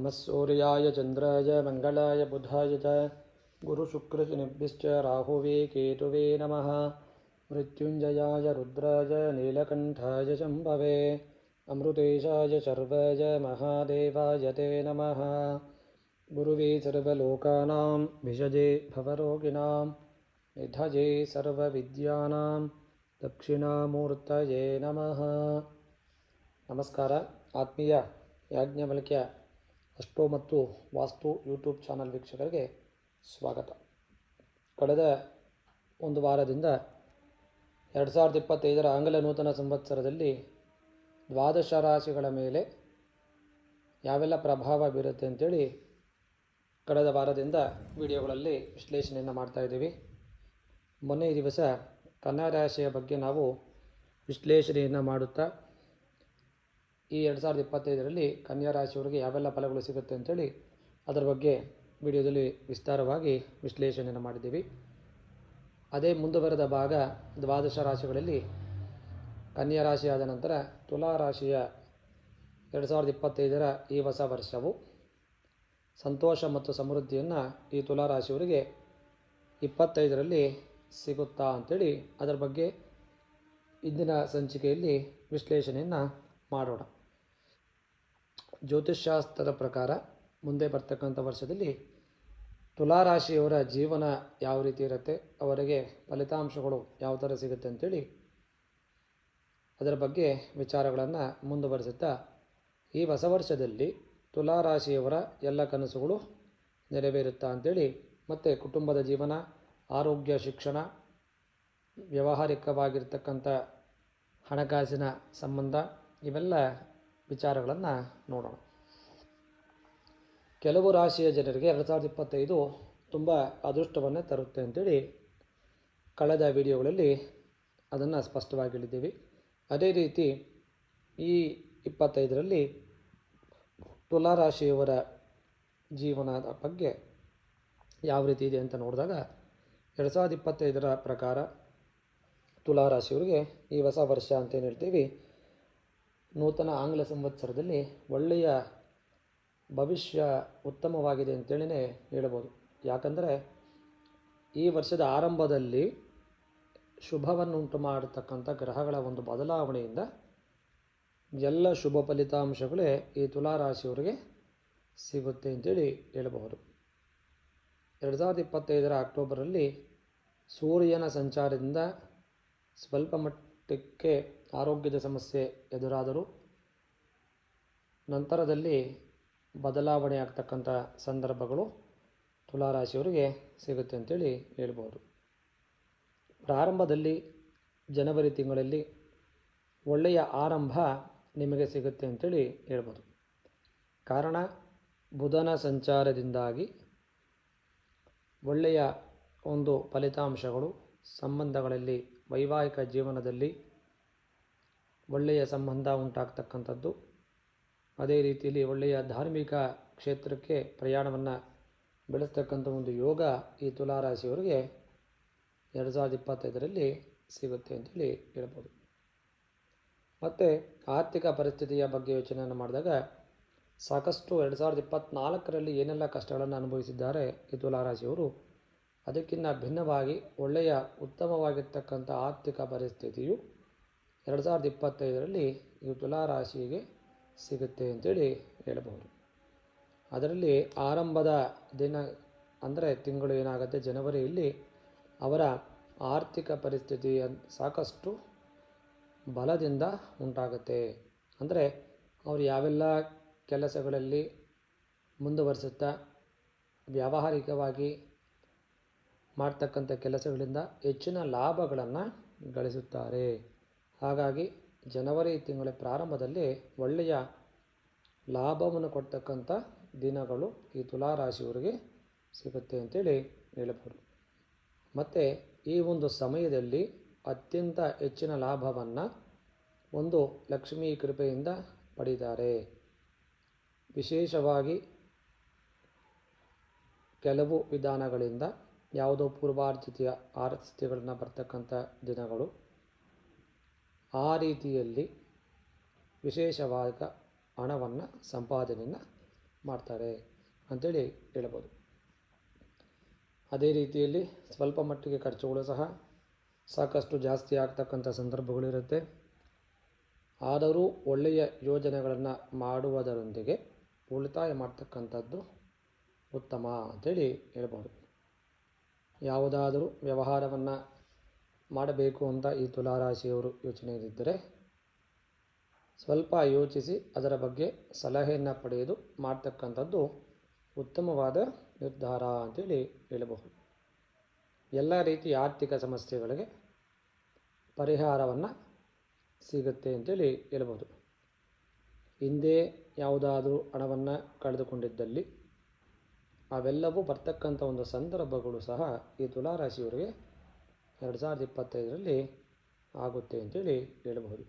नमः सूर्याय चन्द्राय मङ्गलाय बुधाय च गुरुशुक्रशनिभ्यश्च राहुवे केतुवे नमः मृत्युञ्जयाय रुद्राय नीलकण्ठाय शम्भवे अमृतेशाय शर्वाय महादेवाय ते नमः गुरुवे सर्वलोकानां विषजे भवरोगिणां निधजे सर्वविद्यानां दक्षिणामूर्तये नमः ನಮಸ್ಕಾರ ಆತ್ಮೀಯ ಯಾಜ್ಞವಲ್ಕ್ಯ ಅಷ್ಟೋ ಮತ್ತು ವಾಸ್ತು ಯೂಟ್ಯೂಬ್ ಚಾನಲ್ ವೀಕ್ಷಕರಿಗೆ ಸ್ವಾಗತ. ಕಳೆದ ಒಂದು ವಾರದಿಂದ ಎರಡು ಸಾವಿರದ ಇಪ್ಪತ್ತೈದರ ಆಂಗ್ಲ ನೂತನ ಸಂವತ್ಸರದಲ್ಲಿ ದ್ವಾದಶ ರಾಶಿಗಳ ಮೇಲೆ ಯಾವೆಲ್ಲ ಪ್ರಭಾವ ಬೀರುತ್ತೆ ಅಂತೇಳಿ ಕಳೆದ ವಾರದಿಂದ ವಿಡಿಯೋಗಳಲ್ಲಿ ವಿಶ್ಲೇಷಣೆಯನ್ನು ಮಾಡ್ತಾ ಇದ್ದೀವಿ. ಮೊನ್ನೆ ದಿವಸ ಕನ್ನಡ ರಾಶಿಯ ಬಗ್ಗೆ ನಾವು ವಿಶ್ಲೇಷಣೆಯನ್ನು ಮಾಡುತ್ತಾ ಈ ಎರಡು ಸಾವಿರದ ಇಪ್ಪತ್ತೈದರಲ್ಲಿ ಕನ್ಯಾ ರಾಶಿಯವರಿಗೆ ಯಾವೆಲ್ಲ ಫಲಗಳು ಸಿಗುತ್ತೆ ಅಂತೇಳಿ ಅದರ ಬಗ್ಗೆ ವಿಡಿಯೋದಲ್ಲಿ ವಿಸ್ತಾರವಾಗಿ ವಿಶ್ಲೇಷಣೆಯನ್ನು ಮಾಡಿದ್ದೀವಿ. ಅದೇ ಮುಂದುವರೆದ ಭಾಗ ದ್ವಾದಶ ರಾಶಿಗಳಲ್ಲಿ ಕನ್ಯಾ ರಾಶಿಯಾದ ನಂತರ ತುಲಾ ರಾಶಿಯ ಎರಡು ಸಾವಿರದ ಇಪ್ಪತ್ತೈದರ ಈ ಹೊಸ ವರ್ಷವು ಸಂತೋಷ ಮತ್ತು ಸಮೃದ್ಧಿಯನ್ನು ಈ ತುಲಾ ರಾಶಿಯವರಿಗೆ ಇಪ್ಪತ್ತೈದರಲ್ಲಿ ಸಿಗುತ್ತಾ ಅಂಥೇಳಿ ಅದರ ಬಗ್ಗೆ ಇಂದಿನ ಸಂಚಿಕೆಯಲ್ಲಿ ವಿಶ್ಲೇಷಣೆಯನ್ನು ಮಾಡೋಣ. ಜ್ಯೋತಿಷ್ಶಾಸ್ತ್ರದ ಪ್ರಕಾರ ಮುಂದೆ ಬರ್ತಕ್ಕಂಥ ವರ್ಷದಲ್ಲಿ ತುಲಾರಾಶಿಯವರ ಜೀವನ ಯಾವ ರೀತಿ ಇರುತ್ತೆ, ಅವರಿಗೆ ಫಲಿತಾಂಶಗಳು ಯಾವ ಥರ ಸಿಗುತ್ತೆ ಅಂತೇಳಿ ಅದರ ಬಗ್ಗೆ ವಿಚಾರಗಳನ್ನು ಮುಂದುವರಿಸುತ್ತಾ, ಈ ಹೊಸ ವರ್ಷದಲ್ಲಿ ತುಲಾರಾಶಿಯವರ ಎಲ್ಲ ಕನಸುಗಳು ನೆರವೇರುತ್ತಾ ಅಂಥೇಳಿ ಮತ್ತು ಕುಟುಂಬದ ಜೀವನ, ಆರೋಗ್ಯ, ಶಿಕ್ಷಣ, ವ್ಯಾವಹಾರಿಕವಾಗಿರ್ತಕ್ಕಂಥ ಹಣಕಾಸಿನ ಸಂಬಂಧ, ಇವೆಲ್ಲ ವಿಚಾರಗಳನ್ನು ನೋಡೋಣ. ಕೆಲವು ರಾಶಿಯ ಜನರಿಗೆ ಎರಡು ಸಾವಿರದ ಇಪ್ಪತ್ತೈದು ತುಂಬ ಅದೃಷ್ಟವನ್ನೇ ತರುತ್ತೆ ಅಂತೇಳಿ ಕಳೆದ ವಿಡಿಯೋಗಳಲ್ಲಿ ಅದನ್ನು ಸ್ಪಷ್ಟವಾಗಿ ಹೇಳಿದ್ದೀವಿ. ಅದೇ ರೀತಿ ಈ ಇಪ್ಪತ್ತೈದರಲ್ಲಿ ತುಲಾರಾಶಿಯವರ ಜೀವನದ ಬಗ್ಗೆ ಯಾವ ರೀತಿ ಇದೆ ಅಂತ ನೋಡಿದಾಗ ಎರಡು ಸಾವಿರದ ಇಪ್ಪತ್ತೈದರ ಪ್ರಕಾರ ತುಲಾರಾಶಿಯವರಿಗೆ ಈ ಹೊಸ ವರ್ಷ ಅಂತೇನು ಹೇಳ್ತೀವಿ. ನೂತನ ಆಂಗ್ಲ ಸಂವತ್ಸರದಲ್ಲಿ ಒಳ್ಳೆಯ ಭವಿಷ್ಯ ಉತ್ತಮವಾಗಿದೆ ಅಂತೇಳಿನೇ ಹೇಳಬಹುದು. ಯಾಕಂದರೆ ಈ ವರ್ಷದ ಆರಂಭದಲ್ಲಿ ಶುಭವನ್ನುಂಟು ಮಾಡತಕ್ಕಂಥ ಗ್ರಹಗಳ ಒಂದು ಬದಲಾವಣೆಯಿಂದ ಎಲ್ಲ ಶುಭ ಫಲಿತಾಂಶಗಳೇ ಈ ತುಲಾರಾಶಿಯವರಿಗೆ ಸಿಗುತ್ತೆ ಅಂತೇಳಿ ಹೇಳಬಹುದು. ಎರಡು ಸಾವಿರದ ಇಪ್ಪತ್ತೈದರ ಅಕ್ಟೋಬರಲ್ಲಿ ಸೂರ್ಯನ ಸಂಚಾರದಿಂದ ಸ್ವಲ್ಪ ಮಟ್ಟಕ್ಕೆ ಆರೋಗ್ಯದ ಸಮಸ್ಯೆ ಎದುರಾದರೂ ನಂತರದಲ್ಲಿ ಬದಲಾವಣೆ ಆಗ್ತಕ್ಕಂಥ ಸಂದರ್ಭಗಳು ತುಲಾರಾಶಿಯವರಿಗೆ ಸಿಗುತ್ತೆ ಅಂತೇಳಿ ಹೇಳ್ಬೋದು. ಪ್ರಾರಂಭದಲ್ಲಿ ಜನವರಿ ತಿಂಗಳಲ್ಲಿ ಒಳ್ಳೆಯ ಆರಂಭ ನಿಮಗೆ ಸಿಗುತ್ತೆ ಅಂತೇಳಿ ಹೇಳ್ಬೋದು. ಕಾರಣ ಬುಧನ ಸಂಚಾರದಿಂದಾಗಿ ಒಳ್ಳೆಯ ಒಂದು ಫಲಿತಾಂಶಗಳು ಸಂಬಂಧಗಳಲ್ಲಿ, ವೈವಾಹಿಕ ಜೀವನದಲ್ಲಿ ಒಳ್ಳೆಯ ಸಂಬಂಧ ಉಂಟಾಗ್ತಕ್ಕಂಥದ್ದು. ಅದೇ ರೀತಿಯಲ್ಲಿ ಒಳ್ಳೆಯ ಧಾರ್ಮಿಕ ಕ್ಷೇತ್ರಕ್ಕೆ ಪ್ರಯಾಣವನ್ನು ಬೆಳೆಸ್ತಕ್ಕಂಥ ಒಂದು ಯೋಗ ಈ ತುಲಾರಾಶಿಯವರಿಗೆ ಎರಡು ಸಾವಿರದ ಇಪ್ಪತ್ತೈದರಲ್ಲಿ ಸಿಗುತ್ತೆ ಅಂತೇಳಿ ಹೇಳ್ಬೋದು. ಮತ್ತು ಆರ್ಥಿಕ ಪರಿಸ್ಥಿತಿಯ ಬಗ್ಗೆ ಯೋಚನೆಯನ್ನು ಮಾಡಿದಾಗ ಸಾಕಷ್ಟು ಎರಡು ಸಾವಿರದ ಇಪ್ಪತ್ತ್ನಾಲ್ಕರಲ್ಲಿ ಏನೆಲ್ಲ ಕಷ್ಟಗಳನ್ನು ಅನುಭವಿಸಿದ್ದಾರೆ ಈ ತುಲಾರಾಶಿಯವರು ಅದಕ್ಕಿಂತ ಭಿನ್ನವಾಗಿ ಒಳ್ಳೆಯ ಉತ್ತಮವಾಗಿರ್ತಕ್ಕಂಥ ಆರ್ಥಿಕ ಪರಿಸ್ಥಿತಿಯು ಎರಡು ಸಾವಿರದ ಇಪ್ಪತ್ತೈದರಲ್ಲಿ ಈ ತುಲಾರಾಶಿಗೆ ಸಿಗುತ್ತೆ ಅಂತೇಳಿ ಹೇಳಬಹುದು. ಅದರಲ್ಲಿ ಆರಂಭದ ದಿನ ಅಂದರೆ ತಿಂಗಳು ಏನಾಗುತ್ತೆ? ಜನವರಿಯಲ್ಲಿ ಅವರ ಆರ್ಥಿಕ ಪರಿಸ್ಥಿತಿ ಸಾಕಷ್ಟು ಬಲದಿಂದ ಉಂಟಾಗುತ್ತೆ. ಅಂದರೆ ಅವರು ಯಾವೆಲ್ಲ ಕೆಲಸಗಳಲ್ಲಿ ಮುಂದುವರಿಸುತ್ತಾ, ವ್ಯಾವಹಾರಿಕವಾಗಿ ಮಾಡ್ತಕ್ಕಂಥ ಕೆಲಸಗಳಿಂದ ಹೆಚ್ಚಿನ ಲಾಭಗಳನ್ನು ಗಳಿಸುತ್ತಾರೆ. ಹಾಗಾಗಿ ಜನವರಿ ತಿಂಗಳ ಪ್ರಾರಂಭದಲ್ಲಿ ಒಳ್ಳೆಯ ಲಾಭವನ್ನು ಕೊಡ್ತಕ್ಕಂಥ ದಿನಗಳು ಈ ತುಲಾರಾಶಿಯವರಿಗೆ ಸಿಗುತ್ತೆ ಅಂತೇಳಿ ಹೇಳಬಹುದು. ಮತ್ತು ಈ ಒಂದು ಸಮಯದಲ್ಲಿ ಅತ್ಯಂತ ಹೆಚ್ಚಿನ ಲಾಭವನ್ನು ಒಂದು ಲಕ್ಷ್ಮೀ ಕೃಪೆಯಿಂದ ಪಡೀತಾರೆ. ವಿಶೇಷವಾಗಿ ಕೆಲವು ವಿಧಾನಗಳಿಂದ ಯಾವುದೋ ಪೂರ್ವಾರ್ಜಿತಿಯ ಆರ್ಥಿತಿಗಳನ್ನು ಬರ್ತಕ್ಕಂಥ ದಿನಗಳು ಆ ರೀತಿಯಲ್ಲಿ ವಿಶೇಷವಾದ ಹಣವನ್ನು ಸಂಪಾದನೆಯನ್ನು ಮಾಡ್ತಾರೆ ಅಂಥೇಳಿ ಹೇಳ್ಬೋದು. ಅದೇ ರೀತಿಯಲ್ಲಿ ಸ್ವಲ್ಪ ಮಟ್ಟಿಗೆ ಖರ್ಚುಗಳು ಸಹ ಸಾಕಷ್ಟು ಜಾಸ್ತಿ ಆಗ್ತಕ್ಕಂಥ ಸಂದರ್ಭಗಳಿರುತ್ತೆ ಆದರೂ ಒಳ್ಳೆಯ ಯೋಜನೆಗಳನ್ನು ಮಾಡುವುದರೊಂದಿಗೆ ಉಳಿತಾಯ ಮಾಡ್ತಕ್ಕಂಥದ್ದು ಉತ್ತಮ ಅಂಥೇಳಿ ಹೇಳ್ಬೋದು. ಯಾವುದಾದರೂ ವ್ಯವಹಾರವನ್ನು ಮಾಡಬೇಕು ಅಂತ ಈ ತುಲಾರಾಶಿಯವರು ಯೋಚನೆಯಲ್ಲಿದ್ದರೆ ಸ್ವಲ್ಪ ಯೋಚಿಸಿ ಅದರ ಬಗ್ಗೆ ಸಲಹೆಯನ್ನು ಪಡೆದು ಮಾಡ್ತಕ್ಕಂಥದ್ದು ಉತ್ತಮವಾದ ನಿರ್ಧಾರ ಅಂತೇಳಿ ಹೇಳಬಹುದು. ಎಲ್ಲ ರೀತಿಯ ಆರ್ಥಿಕ ಸಮಸ್ಯೆಗಳಿಗೆ ಪರಿಹಾರವನ್ನು ಸಿಗುತ್ತೆ ಅಂತೇಳಿ ಹೇಳಬಹುದು. ಹಿಂದೆ ಯಾವುದಾದರೂ ಹಣವನ್ನು ಕಳೆದುಕೊಂಡಿದ್ದಲ್ಲಿ ಅವೆಲ್ಲವೂ ಬರ್ತಕ್ಕಂಥ ಒಂದು ಸಂದರ್ಭಗಳು ಸಹ ಈ ತುಲಾರಾಶಿಯವರಿಗೆ ಎರಡು ಸಾವಿರದ ಇಪ್ಪತ್ತೈದರಲ್ಲಿ ಆಗುತ್ತೆ ಅಂತೇಳಿ ಹೇಳಬಹುದು.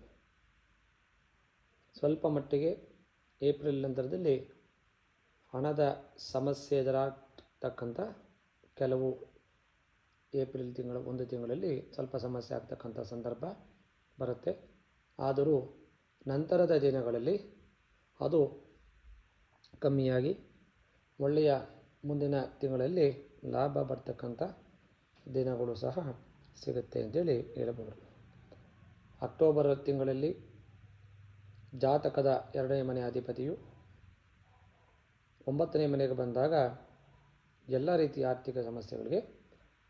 ಸ್ವಲ್ಪ ಮಟ್ಟಿಗೆ ಏಪ್ರಿಲ್ ನಂತರದಲ್ಲಿ ಹಣದ ಸಮಸ್ಯೆ ಎದುರಾಗ್ತಕ್ಕಂಥ ಕೆಲವು ಏಪ್ರಿಲ್ ತಿಂಗಳ, ಒಂದು ತಿಂಗಳಲ್ಲಿ ಸ್ವಲ್ಪ ಸಮಸ್ಯೆ ಆಗ್ತಕ್ಕಂಥ ಸಂದರ್ಭ ಬರುತ್ತೆ. ಆದರೂ ನಂತರದ ದಿನಗಳಲ್ಲಿ ಅದು ಕಮ್ಮಿಯಾಗಿ ಒಳ್ಳೆಯ ಮುಂದಿನ ತಿಂಗಳಲ್ಲಿ ಲಾಭ ಬರ್ತಕ್ಕಂಥ ದಿನಗಳು ಸಹ ಸಿಗುತ್ತೆ ಅಂತೇಳಿ ಹೇಳಬಹುದು. ಅಕ್ಟೋಬರ್ ತಿಂಗಳಲ್ಲಿ ಜಾತಕದ ಎರಡನೇ ಮನೆ ಅಧಿಪತಿಯು ಒಂಬತ್ತನೇ ಮನೆಗೆ ಬಂದಾಗ ಎಲ್ಲ ರೀತಿಯ ಆರ್ಥಿಕ ಸಮಸ್ಯೆಗಳಿಗೆ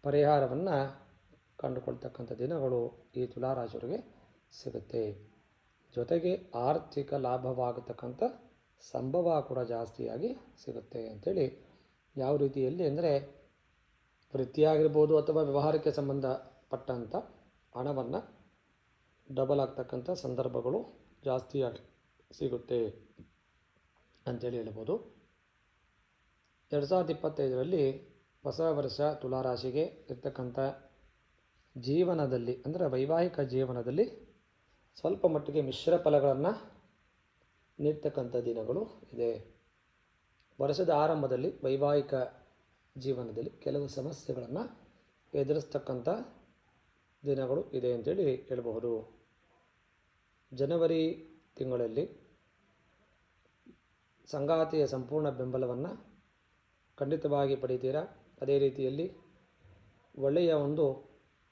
ಪರಿಹಾರವನ್ನು ಕಂಡುಕೊಳ್ತಕ್ಕಂಥ ದಿನಗಳು ಈ ತುಲಾರಾಶಿಯವರಿಗೆ ಸಿಗುತ್ತೆ. ಜೊತೆಗೆ ಆರ್ಥಿಕ ಲಾಭವಾಗತಕ್ಕಂಥ ಸಂಭವ ಕೂಡ ಜಾಸ್ತಿಯಾಗಿ ಸಿಗುತ್ತೆ ಅಂಥೇಳಿ ಯಾವ ರೀತಿಯಲ್ಲಿ ಅಂದರೆ ವೃತ್ತಿಯಾಗಿರ್ಬೋದು ಅಥವಾ ವ್ಯವಹಾರಕ್ಕೆ ಸಂಬಂಧಪಟ್ಟಂಥ ಹಣವನ್ನು ಡಬಲ್ ಆಗ್ತಕ್ಕಂಥ ಸಂದರ್ಭಗಳು ಜಾಸ್ತಿಯಾಗಿ ಸಿಗುತ್ತೆ ಅಂಥೇಳಿ ಹೇಳ್ಬೋದು. ಎರಡು ಸಾವಿರದ ಇಪ್ಪತ್ತೈದರಲ್ಲಿ ಹೊಸ ವರ್ಷ ತುಲಾರಾಶಿಗೆ ಇರ್ತಕ್ಕಂಥ ಜೀವನದಲ್ಲಿ, ಅಂದರೆ ವೈವಾಹಿಕ ಜೀವನದಲ್ಲಿ ಸ್ವಲ್ಪ ಮಟ್ಟಿಗೆ ಮಿಶ್ರ ಫಲಗಳನ್ನು ನೀಡ್ತಕ್ಕಂಥ ದಿನಗಳು ಇದೆ. ವರ್ಷದ ಆರಂಭದಲ್ಲಿ ವೈವಾಹಿಕ ಜೀವನದಲ್ಲಿ ಕೆಲವು ಸಮಸ್ಯೆಗಳನ್ನು ಎದುರಿಸ್ತಕ್ಕಂಥ ದಿನಗಳು ಇದೆ ಅಂತೇಳಿ ಹೇಳಬಹುದು. ಜನವರಿ ತಿಂಗಳಲ್ಲಿ ಸಂಗಾತಿಯ ಸಂಪೂರ್ಣ ಬೆಂಬಲವನ್ನು ಖಂಡಿತವಾಗಿ ಪಡಿತೀರಾ? ಅದೇ ರೀತಿಯಲ್ಲಿ ಒಳ್ಳೆಯ ಒಂದು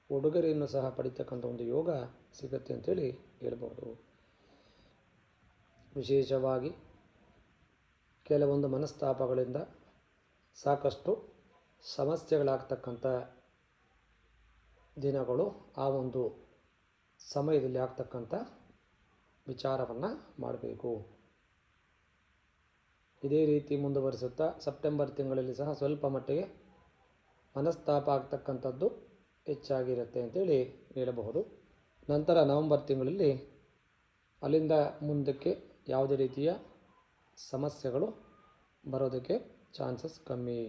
ಉಡುಗೊರೆಯನ್ನು ಸಹ ಪಡಿತಕ್ಕಂಥ ಒಂದು ಯೋಗ ಸಿಗುತ್ತೆ ಅಂತೇಳಿ ಹೇಳ್ಬೋದು ವಿಶೇಷವಾಗಿ ಕೆಲವೊಂದು ಮನಸ್ತಾಪಗಳಿಂದ ಸಾಕಷ್ಟು ಸಮಸ್ಯೆಗಳಾಗ್ತಕ್ಕಂಥ ದಿನಗಳು ಆ ಒಂದು ಸಮಯದಲ್ಲಿ ಆಗ್ತಕ್ಕಂಥ ವಿಚಾರವನ್ನು ಮಾಡಬೇಕು. ಇದೇ ರೀತಿ ಮುಂದುವರಿಸುತ್ತಾ ಸೆಪ್ಟೆಂಬರ್ ತಿಂಗಳಲ್ಲಿ ಸಹ ಸ್ವಲ್ಪ ಮಟ್ಟಿಗೆ ಮನಸ್ತಾಪ ಆಗ್ತಕ್ಕಂಥದ್ದು ಹೆಚ್ಚಾಗಿರುತ್ತೆ ಅಂತೇಳಿ ಹೇಳಬಹುದು. ನಂತರ ನವಂಬರ್ ತಿಂಗಳಲ್ಲಿ ಅಲ್ಲಿಂದ ಮುಂದಕ್ಕೆ ಯಾವುದೇ ರೀತಿಯ ಸಮಸ್ಯೆಗಳು ಬರೋದಕ್ಕೆ ಚಾನ್ಸಸ್ ಕಮ್ಮಿ.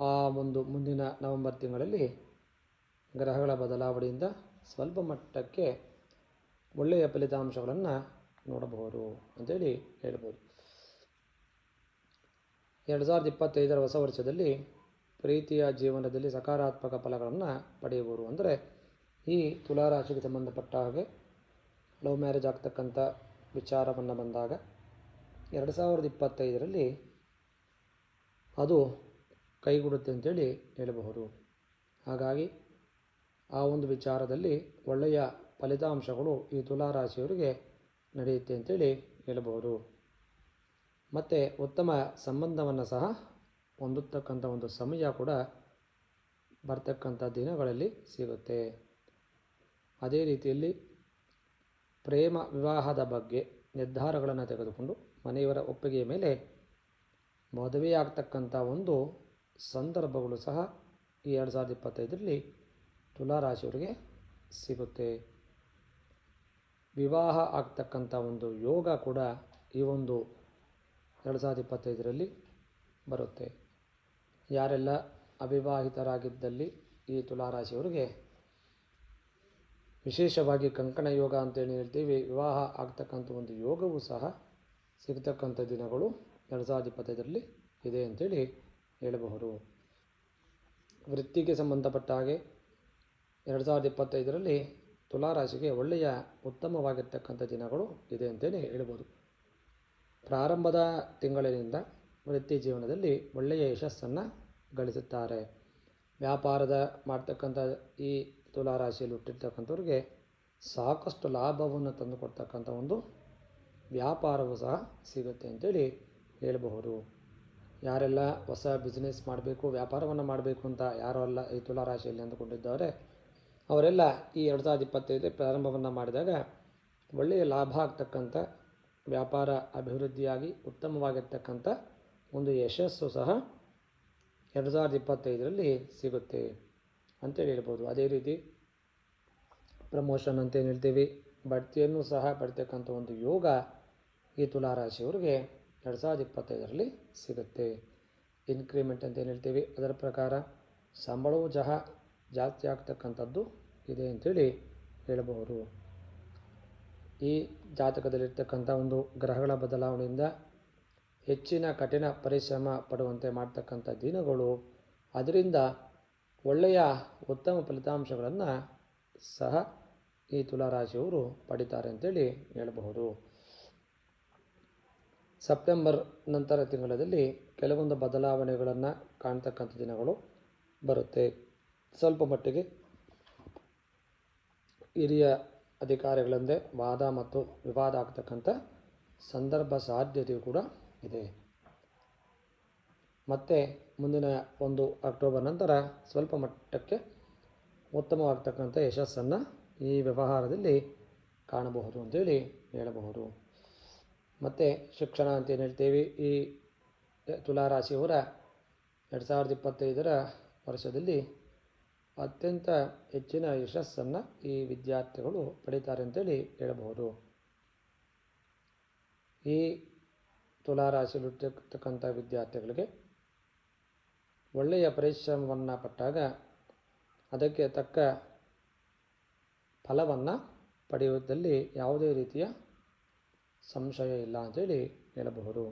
ಆ ಒಂದು ಮುಂದಿನ ನವಂಬರ್ ತಿಂಗಳಲ್ಲಿ ಗ್ರಹಗಳ ಬದಲಾವಣೆಯಿಂದ ಸ್ವಲ್ಪ ಮಟ್ಟಕ್ಕೆ ಒಳ್ಳೆಯ ಫಲಿತಾಂಶಗಳನ್ನು ನೋಡಬಹುದು ಅಂತೇಳಿ ಹೇಳ್ಬೋದು. ಎರಡು ಸಾವಿರದ ಇಪ್ಪತ್ತೈದರ ಹೊಸ ವರ್ಷದಲ್ಲಿ ಪ್ರೀತಿಯ ಜೀವನದಲ್ಲಿ ಸಕಾರಾತ್ಮಕ ಫಲಗಳನ್ನು ಪಡೆಯಬಹುದು ಅಂದರೆ ಈ ತುಲಾರಾಶಿಗೆ ಸಂಬಂಧಪಟ್ಟ ಹಾಗೆ ಲವ್ ಮ್ಯಾರೇಜ್ ಆಗ್ತಕ್ಕಂಥ ವಿಚಾರವನ್ನು ಬಂದಾಗ ಎರಡು ಸಾವಿರದ ಇಪ್ಪತ್ತೈದರಲ್ಲಿ ಅದು ಕೈಗೂಡುತ್ತೆ ಅಂತೇಳಿ ಹೇಳಬಹುದು. ಹಾಗಾಗಿ ಆ ಒಂದು ವಿಚಾರದಲ್ಲಿ ಒಳ್ಳೆಯ ಫಲಿತಾಂಶಗಳು ಈ ತುಲಾರಾಶಿಯವರಿಗೆ ನಡೆಯುತ್ತೆ ಅಂತೇಳಿ ಹೇಳಬಹುದು. ಮತ್ತು ಉತ್ತಮ ಸಂಬಂಧವನ್ನು ಸಹ ಹೊಂದುತ್ತಕ್ಕಂಥ ಒಂದು ಸಮಯ ಕೂಡ ಬರ್ತಕ್ಕಂಥ ದಿನಗಳಲ್ಲಿ ಸಿಗುತ್ತೆ. ಅದೇ ರೀತಿಯಲ್ಲಿ ಪ್ರೇಮ ವಿವಾಹದ ಬಗ್ಗೆ ನಿರ್ಧಾರಗಳನ್ನು ತೆಗೆದುಕೊಂಡು ಮನೆಯವರ ಒಪ್ಪಿಗೆಯ ಮೇಲೆ ಮದುವೆಯಾಗ್ತಕ್ಕಂಥ ಒಂದು ಸಂದರ್ಭಗಳು ಸಹ ಈ ಎರಡು ಸಾವಿರದ ಇಪ್ಪತ್ತೈದರಲ್ಲಿ ತುಲಾರಾಶಿಯವರಿಗೆ ಸಿಗುತ್ತೆ. ವಿವಾಹ ಆಗ್ತಕ್ಕಂಥ ಒಂದು ಯೋಗ ಕೂಡ ಈ ಒಂದು ಎರಡು ಸಾವಿರದ ಇಪ್ಪತ್ತೈದರಲ್ಲಿ ಬರುತ್ತೆ. ಯಾರೆಲ್ಲ ಅವಿವಾಹಿತರಾಗಿದ್ದಲ್ಲಿ ಈ ತುಲಾರಾಶಿಯವರಿಗೆ ವಿಶೇಷವಾಗಿ ಕಂಕಣ ಯೋಗ ಅಂತೇಳಿ ಹೇಳ್ತೀವಿ, ವಿವಾಹ ಆಗ್ತಕ್ಕಂಥ ಒಂದು ಯೋಗವೂ ಸಹ ಸಿಗ್ತಕ್ಕಂಥ ದಿನಗಳು ಎರಡು ಸಾವಿರದ ಇಪ್ಪತ್ತೈದರಲ್ಲಿ ಇದೆ ಅಂತೇಳಿ ಹೇಳಬಹುದು. ವೃತ್ತಿಗೆ ಸಂಬಂಧಪಟ್ಟ ಹಾಗೆ ಎರಡು ಸಾವಿರದ ಇಪ್ಪತ್ತೈದರಲ್ಲಿ ತುಲಾರಾಶಿಗೆ ಒಳ್ಳೆಯ ಉತ್ತಮವಾಗಿರ್ತಕ್ಕಂಥ ದಿನಗಳು ಇದೆ ಅಂತಲೇ ಹೇಳ್ಬೋದು. ಪ್ರಾರಂಭದ ತಿಂಗಳಿನಿಂದ ವೃತ್ತಿ ಜೀವನದಲ್ಲಿ ಒಳ್ಳೆಯ ಯಶಸ್ಸನ್ನು ಗಳಿಸುತ್ತಾರೆ. ವ್ಯಾಪಾರದ ಮಾಡ್ತಕ್ಕಂಥ ಈ ತುಲಾರಾಶಿಯಲ್ಲಿ ಹುಟ್ಟಿರ್ತಕ್ಕಂಥವ್ರಿಗೆ ಸಾಕಷ್ಟು ಲಾಭವನ್ನು ತಂದುಕೊಡ್ತಕ್ಕಂಥ ಒಂದು ವ್ಯಾಪಾರವೂ ಸಹ ಸಿಗುತ್ತೆ ಅಂತೇಳಿ ಹೇಳಬಹುದು. ಯಾರೆಲ್ಲ ಹೊಸ ಬಿಸ್ನೆಸ್ ಮಾಡಬೇಕು, ವ್ಯಾಪಾರವನ್ನು ಮಾಡಬೇಕು ಅಂತ ಯಾರೋ ಅಲ್ಲ ಈ ತುಲಾರಾಶಿಯಲ್ಲಿ ಅಂದುಕೊಂಡಿದ್ದಾರೆ ಅವರೆಲ್ಲ ಈ ಎರಡು ಸಾವಿರದ ಇಪ್ಪತ್ತೈದು ಪ್ರಾರಂಭವನ್ನು ಮಾಡಿದಾಗ ಒಳ್ಳೆಯ ಲಾಭ ಆಗ್ತಕ್ಕಂಥ ವ್ಯಾಪಾರ ಅಭಿವೃದ್ಧಿಯಾಗಿ ಉತ್ತಮವಾಗಿರ್ತಕ್ಕಂಥ ಒಂದು ಯಶಸ್ಸು ಸಹ ಎರಡು ಸಾವಿರದ ಇಪ್ಪತ್ತೈದರಲ್ಲಿ ಸಿಗುತ್ತೆ ಅಂತೇಳಿ ಹೇಳ್ಬೋದು. ಅದೇ ರೀತಿ ಪ್ರಮೋಷನ್ ಅಂತ ಏನು ಹೇಳ್ತೀವಿ, ಬಡ್ತಿಯನ್ನು ಸಹ ಪಡಿತಕ್ಕಂಥ ಒಂದು ಯೋಗ ಈ ತುಲಾರಾಶಿಯವ್ರಿಗೆ ಎರಡು ಸಾವಿರದ ಇಪ್ಪತ್ತೈದರಲ್ಲಿ ಸಿಗುತ್ತೆ. ಇನ್ಕ್ರಿಮೆಂಟ್ ಅಂತ ಏನು ಹೇಳ್ತೀವಿ, ಅದರ ಪ್ರಕಾರ ಸಂಬಳವೂ ಸಹ ಜಾಸ್ತಿ ಆಗ್ತಕ್ಕಂಥದ್ದು ಇದೆ ಅಂತೇಳಿ ಹೇಳಬಹುದು. ಈ ಜಾತಕದಲ್ಲಿರ್ತಕ್ಕಂಥ ಒಂದು ಗ್ರಹಗಳ ಬದಲಾವಣೆಯಿಂದ ಹೆಚ್ಚಿನ ಕಠಿಣ ಪರಿಶ್ರಮ ಪಡುವಂತೆ ಮಾಡ್ತಕ್ಕಂಥ ದಿನಗಳು, ಅದರಿಂದ ಒಳ್ಳೆಯ ಉತ್ತಮ ಫಲಿತಾಂಶಗಳನ್ನು ಸಹ ಈ ತುಲಾರಾಶಿಯವರು ಪಡಿತಾರೆ ಅಂತೇಳಿ ಹೇಳಬಹುದು. ಸೆಪ್ಟೆಂಬರ್ ನಂತರ ತಿಂಗಳಲ್ಲಿ ಕೆಲವೊಂದು ಬದಲಾವಣೆಗಳನ್ನು ಕಾಣ್ತಕ್ಕಂಥ ದಿನಗಳು ಬರುತ್ತೆ. ಸ್ವಲ್ಪ ಮಟ್ಟಿಗೆ ಹಿರಿಯ ಅಧಿಕಾರಿಗಳಂದೇ ವಾದ ಮತ್ತು ವಿವಾದ ಆಗ್ತಕ್ಕಂಥ ಸಂದರ್ಭ ಸಾಧ್ಯತೆಯು ಕೂಡ ಇದೆ. ಮತ್ತೆ ಮುಂದಿನ ಒಂದು ಅಕ್ಟೋಬರ್ ನಂತರ ಸ್ವಲ್ಪ ಮಟ್ಟಕ್ಕೆ ಉತ್ತಮವಾಗ್ತಕ್ಕಂಥ ಯಶಸ್ಸನ್ನು ಈ ವ್ಯವಹಾರದಲ್ಲಿ ಕಾಣಬಹುದು ಅಂತೇಳಿ ಹೇಳಬಹುದು. ಮತ್ತು ಶಿಕ್ಷಣ ಅಂತ ಏನು ಹೇಳ್ತೀವಿ, ಈ ತುಲಾರಾಶಿಯವರ ಎರಡು ಸಾವಿರದ ಇಪ್ಪತ್ತೈದರ ವರ್ಷದಲ್ಲಿ ಅತ್ಯಂತ ಹೆಚ್ಚಿನ ಯಶಸ್ಸನ್ನು ಈ ವಿದ್ಯಾರ್ಥಿಗಳು ಪಡೀತಾರೆ ಅಂತೇಳಿ ಹೇಳಬಹುದು. ಈ ತುಲಾರಾಶಿಯಲ್ಲಿರ್ತಕ್ಕಂಥ ವಿದ್ಯಾರ್ಥಿಗಳಿಗೆ ಒಳ್ಳೆಯ ಪರಿಶ್ರಮವನ್ನು ಪಟ್ಟಾಗ ಅದಕ್ಕೆ ತಕ್ಕ ಫಲವನ್ನು ಪಡೆಯುವುದರಲ್ಲಿ ಯಾವುದೇ ರೀತಿಯ ಸಂಶಯ ಇಲ್ಲ ಅಂತೇಳಿ ಹೇಳಬಹುದು.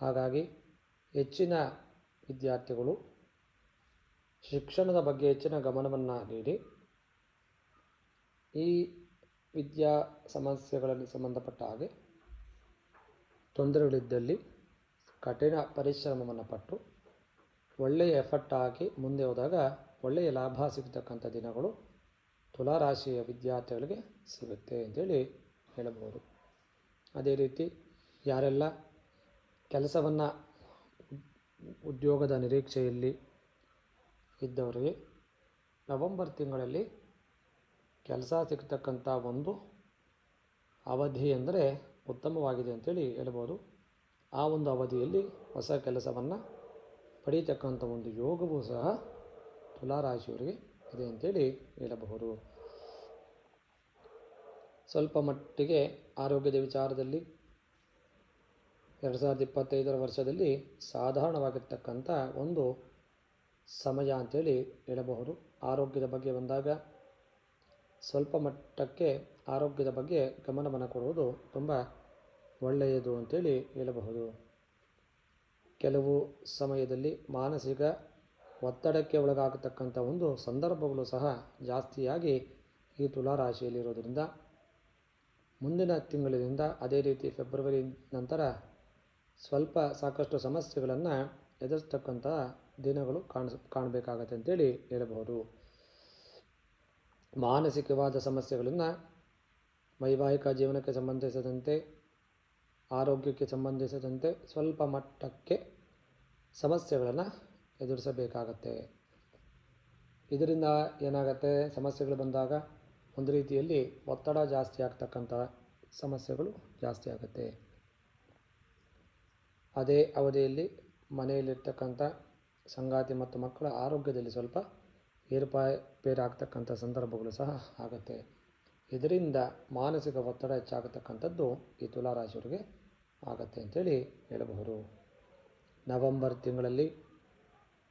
ಹಾಗಾಗಿ ಹೆಚ್ಚಿನ ವಿದ್ಯಾರ್ಥಿಗಳು ಶಿಕ್ಷಣದ ಬಗ್ಗೆ ಹೆಚ್ಚಿನ ಗಮನವನ್ನು ನೀಡಿ. ಈ ವಿದ್ಯಾ ಸಮಸ್ಯೆಗಳಲ್ಲಿ ಸಂಬಂಧಪಟ್ಟ ಹಾಗೆ ತೊಂದರೆಗಳಿದ್ದಲ್ಲಿ ಕಠಿಣ ಪರಿಶ್ರಮವನ್ನು ಪಟ್ಟು ಒಳ್ಳೆಯ ಎಫರ್ಟ್ ಹಾಕಿ ಮುಂದೆ ಹೋದಾಗ ಒಳ್ಳೆಯ ಲಾಭ ಸಿಗತಕ್ಕಂಥ ದಿನಗಳು ತುಲಾರಾಶಿಯ ವಿದ್ಯಾರ್ಥಿಗಳಿಗೆ ಸಿಗುತ್ತೆ ಅಂತೇಳಿ ಹೇಳಬಹುದು. ಅದೇ ರೀತಿ ಯಾರೆಲ್ಲ ಕೆಲಸವನ್ನು ಉದ್ಯೋಗದ ನಿರೀಕ್ಷೆಯಲ್ಲಿ ಇದ್ದವರಿಗೆ ನವಂಬರ್ ತಿಂಗಳಲ್ಲಿ ಕೆಲಸ ಸಿಗ್ತಕ್ಕಂಥ ಒಂದು ಅವಧಿ ಅಂದರೆ ಉತ್ತಮವಾಗಿದೆ ಅಂತೇಳಿ ಹೇಳ್ಬೋದು. ಆ ಒಂದು ಅವಧಿಯಲ್ಲಿ ಹೊಸ ಕೆಲಸವನ್ನು ಪಡೀತಕ್ಕಂಥ ಒಂದು ಯೋಗವೂ ಸಹ ತುಲಾರಾಶಿಯವರಿಗೆ ಇದೆ ಅಂತೇಳಿ ಹೇಳಬಹುದು. ಸ್ವಲ್ಪ ಮಟ್ಟಿಗೆ ಆರೋಗ್ಯದ ವಿಚಾರದಲ್ಲಿ ಎರಡು ಸಾವಿರದ ಇಪ್ಪತ್ತೈದರ ವರ್ಷದಲ್ಲಿ ಸಾಧಾರಣವಾಗಿರ್ತಕ್ಕಂಥ ಒಂದು ಸಮಯ ಅಂತೇಳಿ ಹೇಳಬಹುದು. ಆರೋಗ್ಯದ ಬಗ್ಗೆ ಬಂದಾಗ ಸ್ವಲ್ಪ ಮಟ್ಟಕ್ಕೆ ಆರೋಗ್ಯದ ಬಗ್ಗೆ ಗಮನವನ್ನು ಕೊಡುವುದು ತುಂಬ ಒಳ್ಳೆಯದು ಅಂತೇಳಿ ಹೇಳಬಹುದು. ಕೆಲವು ಸಮಯದಲ್ಲಿ ಮಾನಸಿಕ ಒತ್ತಡಕ್ಕೆ ಒಳಗಾಗತಕ್ಕಂಥ ಒಂದು ಸಂದರ್ಭಗಳು ಸಹ ಜಾಸ್ತಿಯಾಗಿ ಈ ತುಲಾರಾಶಿಯಲ್ಲಿರೋದರಿಂದ ಮುಂದಿನ ತಿಂಗಳಿನಿಂದ ಅದೇ ರೀತಿ ಫೆಬ್ರವರಿ ನಂತರ ಸ್ವಲ್ಪ ಸಾಕಷ್ಟು ಸಮಸ್ಯೆಗಳನ್ನು ಎದುರಿಸ್ತಕ್ಕಂಥ ದಿನಗಳು ಕಾಣಿಸ್ ಕಾಣಬೇಕಾಗತ್ತೆ ಅಂತೇಳಿ ಹೇಳಬಹುದು. ಮಾನಸಿಕವಾದ ಸಮಸ್ಯೆಗಳನ್ನು ವೈವಾಹಿಕ ಜೀವನಕ್ಕೆ ಸಂಬಂಧಿಸಿದಂತೆ, ಆರೋಗ್ಯಕ್ಕೆ ಸಂಬಂಧಿಸಿದಂತೆ ಸ್ವಲ್ಪ ಮಟ್ಟಕ್ಕೆ ಸಮಸ್ಯೆಗಳನ್ನು ಎದುರಿಸಬೇಕಾಗತ್ತೆ. ಇದರಿಂದ ಏನಾಗತ್ತೆ, ಸಮಸ್ಯೆಗಳು ಬಂದಾಗ ಒಂದು ರೀತಿಯಲ್ಲಿ ಒತ್ತಡ ಜಾಸ್ತಿ ಆಗ್ತಕ್ಕಂಥ ಸಮಸ್ಯೆಗಳು ಜಾಸ್ತಿ ಆಗುತ್ತೆ. ಅದೇ ಅವಧಿಯಲ್ಲಿ ಮನೆಯಲ್ಲಿರ್ತಕ್ಕಂಥ ಸಂಗಾತಿ ಮತ್ತು ಮಕ್ಕಳ ಆರೋಗ್ಯದಲ್ಲಿ ಸ್ವಲ್ಪ ಏರುಪೇರಾಗ್ತಕ್ಕಂಥ ಸಂದರ್ಭಗಳು ಸಹ ಆಗುತ್ತೆ. ಇದರಿಂದ ಮಾನಸಿಕ ಒತ್ತಡ ಹೆಚ್ಚಾಗತಕ್ಕಂಥದ್ದು ಈ ತುಲಾರಾಶಿಯವರಿಗೆ ಆಗತ್ತೆ ಅಂತೇಳಿ ಹೇಳಬಹುದು. ನವಂಬರ್ ತಿಂಗಳಲ್ಲಿ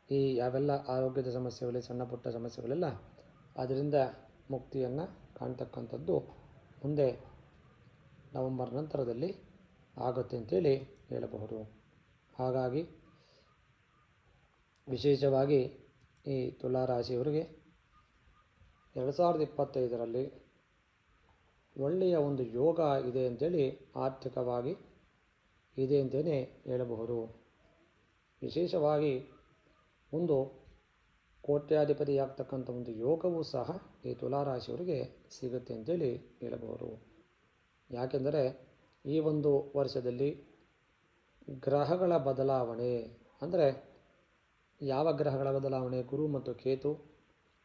ಈ ಯಾವೆಲ್ಲ ಆರೋಗ್ಯದ ಸಮಸ್ಯೆಗಳಲ್ಲಿ ಸಣ್ಣ ಪುಟ್ಟ ಸಮಸ್ಯೆಗಳೆಲ್ಲ ಅದರಿಂದ ಮುಕ್ತಿಯನ್ನು ಕಾಣ್ತಕ್ಕಂಥದ್ದು ಮುಂದೆ ನವಂಬರ್ ನಂತರದಲ್ಲಿ ಆಗುತ್ತೆ ಅಂತೇಳಿ ಹೇಳಬಹುದು. ಹಾಗಾಗಿ ವಿಶೇಷವಾಗಿ ಈ ತುಲಾರಾಶಿಯವರಿಗೆ ಎರಡು ಸಾವಿರದ ಇಪ್ಪತ್ತೈದರಲ್ಲಿ ಒಳ್ಳೆಯ ಒಂದು ಯೋಗ ಇದೆ ಅಂತೇಳಿ ಆರ್ಥಿಕವಾಗಿ ಇದೆ ಅಂತಲೇ ಹೇಳಬಹುದು. ವಿಶೇಷವಾಗಿ ಒಂದು ಕೋಟ್ಯಾಧಿಪತಿಯಾಗ್ತಕ್ಕಂಥ ಒಂದು ಯೋಗವೂ ಸಹ ಈ ತುಲಾರಾಶಿಯವರಿಗೆ ಸಿಗುತ್ತೆ ಅಂತೇಳಿ ಹೇಳಬಹುದು. ಯಾಕೆಂದರೆ ಈ ಒಂದು ವರ್ಷದಲ್ಲಿ ಗ್ರಹಗಳ ಬದಲಾವಣೆ, ಅಂದರೆ ಯಾವ ಗ್ರಹಗಳ ಬದಲಾವಣೆ ಗುರು ಮತ್ತು ಕೇತು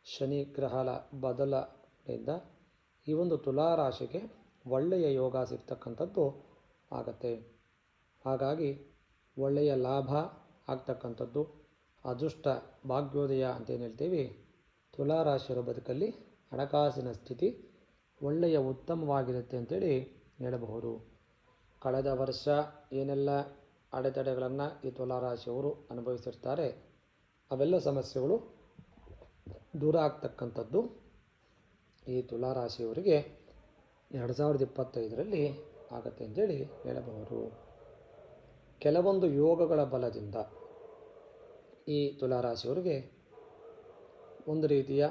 ಶನಿ ಗ್ರಹಗಳ ಬದಲಾವಣೆಯಿಂದ ಈ ಒಂದು ತುಲಾರಾಶಿಗೆ ಒಳ್ಳೆಯ ಯೋಗ ಸಿಗ್ತಕ್ಕಂಥದ್ದು ಆಗತ್ತೆ. ಹಾಗಾಗಿ ಒಳ್ಳೆಯ ಲಾಭ ಆಗ್ತಕ್ಕಂಥದ್ದು, ಅದೃಷ್ಟ ಭಾಗ್ಯೋದಯ ಅಂತೇನು ಹೇಳ್ತೀವಿ, ತುಲಾರಾಶಿಯರ ಬದುಕಲ್ಲಿ ಹಣಕಾಸಿನ ಸ್ಥಿತಿ ಒಳ್ಳೆಯ ಉತ್ತಮವಾಗಿರುತ್ತೆ ಅಂತೇಳಿ ಹೇಳಬಹುದು. ಕಳೆದ ವರ್ಷ ಏನೆಲ್ಲ ಅಡೆತಡೆಗಳನ್ನು ಈ ತುಲಾರಾಶಿಯವರು ಅನುಭವಿಸಿರ್ತಾರೆ ಅವೆಲ್ಲ ಸಮಸ್ಯೆಗಳು ದೂರ ಆಗ್ತಕ್ಕಂಥದ್ದು. ಈ ತುಲಾರಾಶಿಯವರಿಗೆ ಎರಡು ಸಾವಿರದ ಇಪ್ಪತ್ತೈದರಲ್ಲಿ ಆಗತ್ತೆ ಅಂತೇಳಿ ಹೇಳಬಹುದು. ಕೆಲವೊಂದು ಯೋಗಗಳ ಬಲದಿಂದ ಈ ತುಲಾರಾಶಿಯವರಿಗೆ ಒಂದು ರೀತಿಯ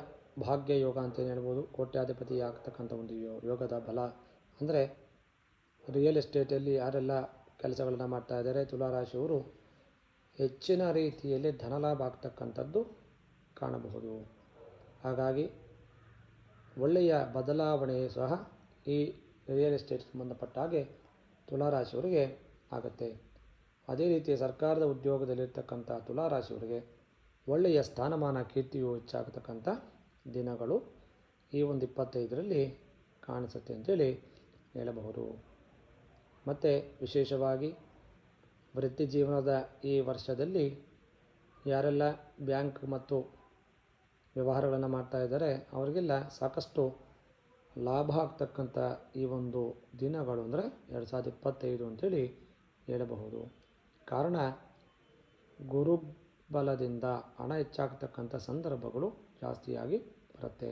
ಭಾಗ್ಯ ಯೋಗ ಅಂತ ಹೇಳ್ಬೋದು. ಕೋಟ್ಯಾಧಿಪತಿ ಆಗ್ತಕ್ಕಂಥ ಒಂದು ಯೋಗದ ಬಲ ಅಂದರೆ ರಿಯಲ್ ಎಸ್ಟೇಟಲ್ಲಿ ಯಾರೆಲ್ಲ ಕೆಲಸಗಳನ್ನು ಮಾಡ್ತಾ ಇದ್ದಾರೆ, ತುಲಾರಾಶಿಯವರು ಹೆಚ್ಚಿನ ರೀತಿಯಲ್ಲಿ ಧನಲಾಭ ಆಗ್ತಕ್ಕಂಥದ್ದು ಕಾಣಬಹುದು. ಹಾಗಾಗಿ ಒಳ್ಳೆಯ ಬದಲಾವಣೆ ಸಹ ಈ ರಿಯಲ್ ಎಸ್ಟೇಟ್ ಸಂಬಂಧಪಟ್ಟ ಹಾಗೆ ತುಲಾರಾಶಿಯವರಿಗೆ ಆಗುತ್ತೆ. ಅದೇ ರೀತಿ ಸರ್ಕಾರದ ಉದ್ಯೋಗದಲ್ಲಿರ್ತಕ್ಕಂಥ ತುಲಾರಾಶಿಯವರಿಗೆ ಒಳ್ಳೆಯ ಸ್ಥಾನಮಾನ, ಕೀರ್ತಿಯು ಹೆಚ್ಚಾಗತಕ್ಕಂಥ ದಿನಗಳು ಈ ಒಂದು ಇಪ್ಪತ್ತೈದರಲ್ಲಿ ಕಾಣಿಸುತ್ತೆ ಅಂತೇಳಿ ಹೇಳಬಹುದು. ಮತ್ತು ವಿಶೇಷವಾಗಿ ವೃತ್ತಿ ಜೀವನದ ಈ ವರ್ಷದಲ್ಲಿ ಯಾರೆಲ್ಲ ಬ್ಯಾಂಕ್ ಮತ್ತು ವ್ಯವಹಾರಗಳನ್ನು ಮಾಡ್ತಾ ಇದ್ದಾರೆ, ಅವರಿಗೆಲ್ಲ ಸಾಕಷ್ಟು ಲಾಭ ಆಗ್ತಕ್ಕಂಥ ಈ ಒಂದು ದಿನಗಳು ಅಂದರೆ ಎರಡು ಸಾವಿರದ ಇಪ್ಪತ್ತೈದು ಅಂತೇಳಿ ಹೇಳಬಹುದು. ಕಾರಣ, ಗುರುಬಲದಿಂದ ಹಣ ಹೆಚ್ಚಾಗ್ತಕ್ಕಂಥ ಸಂದರ್ಭಗಳು ಜಾಸ್ತಿಯಾಗಿ ಬರುತ್ತೆ.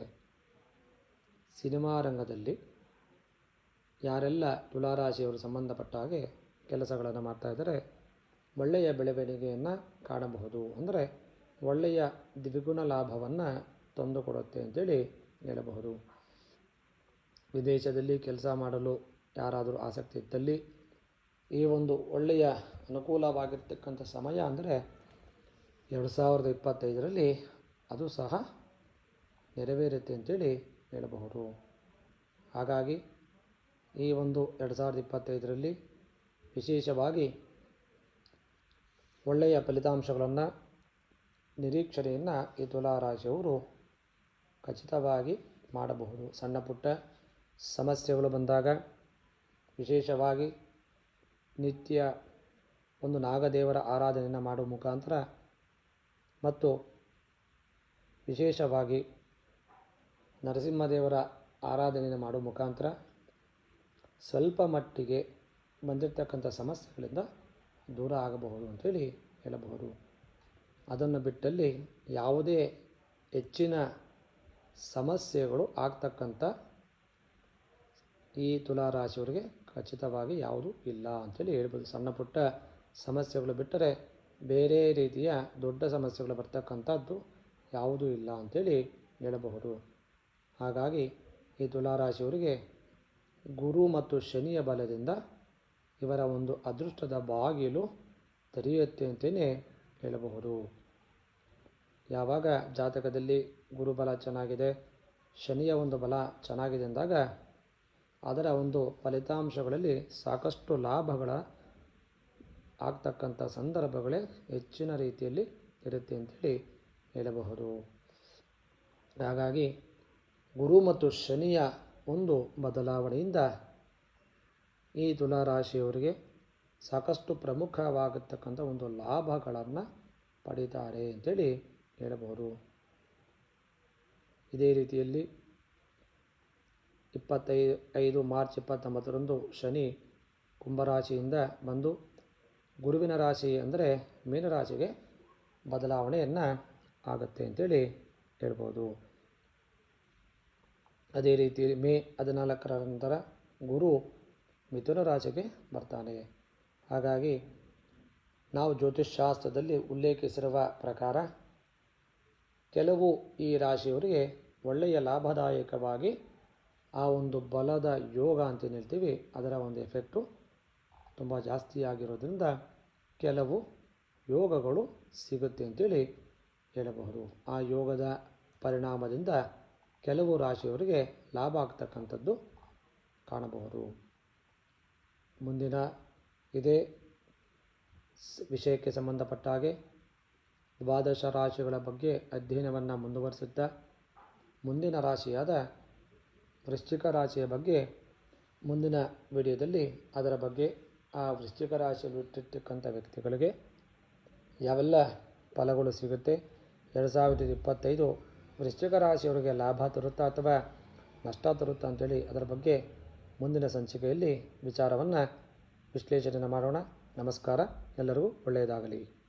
ಸಿನಿಮಾ ರಂಗದಲ್ಲಿ ಯಾರೆಲ್ಲ ತುಲಾರಾಶಿಯವರು ಸಂಬಂಧಪಟ್ಟ ಹಾಗೆ ಕೆಲಸಗಳನ್ನು ಮಾಡ್ತಾ ಇದ್ದರೆ, ಒಳ್ಳೆಯ ಬೆಳವಣಿಗೆಯನ್ನು ಕಾಣಬಹುದು. ಅಂದರೆ ಒಳ್ಳೆಯ ದ್ವಿಗುಣ ಲಾಭವನ್ನು ತಂದುಕೊಡುತ್ತೆ ಅಂತೇಳಿ ಹೇಳಬಹುದು. ವಿದೇಶದಲ್ಲಿ ಕೆಲಸ ಮಾಡಲು ಯಾರಾದರೂ ಆಸಕ್ತಿ ಇದ್ದಲ್ಲಿ ಈ ಒಂದು ಒಳ್ಳೆಯ ಅನುಕೂಲವಾಗಿರ್ತಕ್ಕಂಥ ಸಮಯ ಅಂದರೆ ಎರಡು ಸಾವಿರದ ಇಪ್ಪತ್ತೈದರಲ್ಲಿ ಅದು ಸಹ ನೆರವೇರುತ್ತೆ ಅಂತೇಳಿ ಹೇಳಬಹುದು. ಹಾಗಾಗಿ ಈ ಒಂದು ಎರಡು ಸಾವಿರದ ಇಪ್ಪತ್ತೈದರಲ್ಲಿ ವಿಶೇಷವಾಗಿ ಒಳ್ಳೆಯ ಫಲಿತಾಂಶಗಳನ್ನು ನಿರೀಕ್ಷಣೆಯನ್ನು ಈ ತುಲಾರಾಶಿಯವರು ಖಚಿತವಾಗಿ ಮಾಡಬಹುದು. ಸಣ್ಣ ಪುಟ್ಟ ಸಮಸ್ಯೆಗಳು ಬಂದಾಗ ವಿಶೇಷವಾಗಿ ನಿತ್ಯ ಒಂದು ನಾಗದೇವರ ಆರಾಧನೆಯನ್ನು ಮಾಡುವ ಮುಖಾಂತರ ಮತ್ತು ವಿಶೇಷವಾಗಿ ನರಸಿಂಹದೇವರ ಆರಾಧನೆಯನ್ನು ಮಾಡುವ ಮುಖಾಂತರ ಸ್ವಲ್ಪ ಮಟ್ಟಿಗೆ ಬಂದಿರತಕ್ಕಂಥ ಸಮಸ್ಯೆಗಳಿಂದ ದೂರ ಆಗಬಹುದು ಅಂತೇಳಿ ಹೇಳಬಹುದು. ಅದನ್ನು ಬಿಟ್ಟಲ್ಲಿ ಯಾವುದೇ ಹೆಚ್ಚಿನ ಸಮಸ್ಯೆಗಳು ಆಗ್ತಕ್ಕಂಥ ಈ ತುಲಾರಾಶಿಯವರಿಗೆ ಖಚಿತವಾಗಿ ಯಾವುದು ಇಲ್ಲ ಅಂತೇಳಿ ಹೇಳ್ಬೋದು. ಸಣ್ಣ ಪುಟ್ಟ ಸಮಸ್ಯೆಗಳು ಬಿಟ್ಟರೆ ಬೇರೆ ರೀತಿಯ ದೊಡ್ಡ ಸಮಸ್ಯೆಗಳು ಬರ್ತಕ್ಕಂಥದ್ದು ಯಾವುದೂ ಇಲ್ಲ ಅಂಥೇಳಿ ಹೇಳಬಹುದು. ಹಾಗಾಗಿ ಈ ತುಲಾರಾಶಿಯವರಿಗೆ ಗುರು ಮತ್ತು ಶನಿಯ ಬಲದಿಂದ ಇವರ ಒಂದು ಅದೃಷ್ಟದ ಬಾಗಿಲು ತೆರೆಯುತ್ತೆ ಅಂತಲೇ ಹೇಳಬಹುದು. ಯಾವಾಗ ಜಾತಕದಲ್ಲಿ ಗುರುಬಲ ಚೆನ್ನಾಗಿದೆ, ಶನಿಯ ಒಂದು ಬಲ ಚೆನ್ನಾಗಿದೆ ಅಂದಾಗ ಅದರ ಒಂದು ಫಲಿತಾಂಶಗಳಲ್ಲಿ ಸಾಕಷ್ಟು ಲಾಭಗಳ ಆಗ್ತಕ್ಕಂಥ ಸಂದರ್ಭಗಳೇ ಹೆಚ್ಚಿನ ರೀತಿಯಲ್ಲಿ ಇರುತ್ತೆ ಅಂತೇಳಿ ಹೇಳಬಹುದು. ಹಾಗಾಗಿ ಗುರು ಮತ್ತು ಶನಿಯ ಒಂದು ಬದಲಾವಣೆಯಿಂದ ಈ ತುಲಾರಾಶಿಯವರಿಗೆ ಸಾಕಷ್ಟು ಪ್ರಮುಖವಾಗತಕ್ಕಂಥ ಒಂದು ಲಾಭಗಳನ್ನು ಪಡೀತಾರೆ ಅಂತೇಳಿ ಹೇಳಬಹುದು. ಇದೇ ರೀತಿಯಲ್ಲಿ ಇಪ್ಪತ್ತೈದು ಐದು ಮಾರ್ಚ್ ಇಪ್ಪತ್ತೊಂಬತ್ತರಂದು ಶನಿ ಕುಂಭರಾಶಿಯಿಂದ ಬಂದು ಗುರುವಿನ ರಾಶಿ ಅಂದರೆ ಮೀನರಾಶಿಗೆ ಬದಲಾವಣೆಯನ್ನು ಆಗುತ್ತೆ ಅಂತೇಳಿ ಹೇಳ್ಬೋದು. ಅದೇ ರೀತಿಯಲ್ಲಿ ಮೇ ಹದಿನಾಲ್ಕರ ನಂತರ ಗುರು ಮಿಥುನ ರಾಶಿಗೆ ಬರ್ತಾನೆ. ಹಾಗಾಗಿ ನಾವು ಜ್ಯೋತಿಷ್ಶಾಸ್ತ್ರದಲ್ಲಿ ಉಲ್ಲೇಖಿಸಿರುವ ಪ್ರಕಾರ ಕೆಲವು ಈ ರಾಶಿಯವರಿಗೆ ಒಳ್ಳೆಯ ಲಾಭದಾಯಕವಾಗಿ ಆ ಒಂದು ಬಲದ ಯೋಗ ಅಂತ ಏನು ಹೇಳ್ತೀವಿ, ಅದರ ಒಂದು ಎಫೆಕ್ಟು ತುಂಬ ಜಾಸ್ತಿ ಆಗಿರೋದ್ರಿಂದ ಕೆಲವು ಯೋಗಗಳು ಸಿಗುತ್ತೆ ಅಂತೇಳಿ ಹೇಳಬಹುದು. ಆ ಯೋಗದ ಪರಿಣಾಮದಿಂದ ಕೆಲವು ರಾಶಿಯವರಿಗೆ ಲಾಭ ಆಗ್ತಕ್ಕಂಥದ್ದು ಕಾಣಬಹುದು. ಮುಂದಿನ ಇದೇ ವಿಷಯಕ್ಕೆ ಸಂಬಂಧಪಟ್ಟ ಹಾಗೆ ದ್ವಾದಶ ರಾಶಿಗಳ ಬಗ್ಗೆ ಅಧ್ಯಯನವನ್ನು ಮುಂದುವರಿಸುತ್ತಾ, ಮುಂದಿನ ರಾಶಿಯಾದ ವೃಶ್ಚಿಕ ರಾಶಿಯ ಬಗ್ಗೆ ಮುಂದಿನ ವಿಡಿಯೋದಲ್ಲಿ ಅದರ ಬಗ್ಗೆ ಆ ವೃಶ್ಚಿಕ ರಾಶಿಯಲ್ಲಿ ಹುಟ್ಟಿರ್ತಕ್ಕಂಥ ವ್ಯಕ್ತಿಗಳಿಗೆ ಯಾವೆಲ್ಲ ಫಲಗಳು ಸಿಗುತ್ತೆ, ಎರಡು ಸಾವಿರದ ಇಪ್ಪತ್ತೈದು ವೃಶ್ಚಿಕ ರಾಶಿಯವರಿಗೆ ಲಾಭ ತರುತ್ತಾ ಅಥವಾ ನಷ್ಟ ತರುತ್ತಾ ಅಂತೇಳಿ ಅದರ ಬಗ್ಗೆ ಮುಂದಿನ ಸಂಚಿಕೆಯಲ್ಲಿ ವಿಚಾರವನ್ನು ವಿಶ್ಲೇಷಣೆ ಮಾಡೋಣ. ನಮಸ್ಕಾರ. ಎಲ್ಲರಿಗೂ ಒಳ್ಳೆಯದಾಗಲಿ.